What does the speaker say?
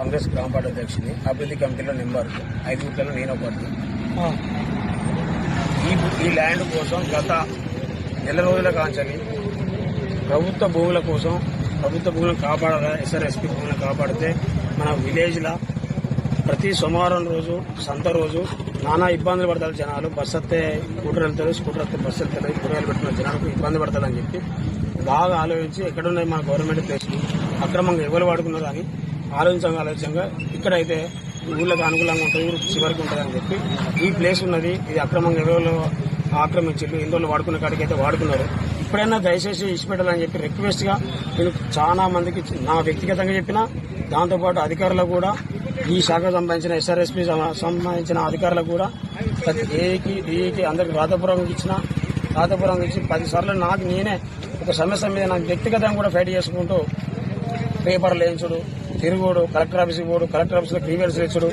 కాంగ్రెస్ గ్రామ పార్టీ అధ్యక్షుని అభివృద్ధి కమిటీలో నెంబర్ ఐదుగురిలో నేను ఒకటి. ఈ ఈ ల్యాండ్ కోసం గత నెల రోజుల కాంచని ప్రభుత్వ భూముల కోసం ప్రభుత్వ భూములను కాపాడాలా ఎస్ఆర్ఎస్పీ భూములను కాపాడితే మన విలేజ్లో ప్రతి సోమవారం రోజు సంత రోజు నానా ఇబ్బందులు పడతారు జనాలు. బస్సు వస్తే స్కూటర్ వెళ్తారు స్కూటర్ వస్తే బస్సు వెళ్తారు కూరగాయలు పెట్టిన జనాలకు ఇబ్బంది పడతారని చెప్పి బాగా ఆలోచించి ఎక్కడున్నాయి మన గవర్నమెంట్ ప్లేస్లు అక్రమంగా ఎవరు వాడుకున్నారు అని ఆలోచించగా ఇక్కడ ఇక్కడైతే ఊళ్ళకి అనుకూలంగా ఉంటుంది ఊరు చివరికి ఉంటుంది అని చెప్పి ఈ ప్లేస్ ఉన్నది ఇది అక్రమంగా ఎవరో ఆక్రమించారు ఇందులో వాడుకున్న కాడికి అయితే వాడుకున్నారు. ఇప్పుడైనా దయచేసి ఇచ్చిపెట్టాలని చెప్పి రిక్వెస్ట్గా నేను చాలా మందికి నా వ్యక్తిగతంగా చెప్పిన దాంతోపాటు అధికారులకు కూడా ఈ శాఖ సంబంధించిన ఎస్ఆర్ఎస్పీ సంబంధించిన అధికారులకు కూడా ప్రతి ఏకి డిఏకి అందరికి రాతపురం ఇచ్చిన రాతపురం ఇచ్చి పది సార్లు నాకు నేనే ఒక సమస్య మీద నాకు వ్యక్తిగతంగా కూడా ఫైట్ చేసుకుంటూ పేపర్లు వేయించుడు తిరుగుడు కలెక్టర్ ఆఫీస్కి పోడు కలెక్టర్ ఆఫీస్లో గ్రీవెన్స్ ఇచ్చుడు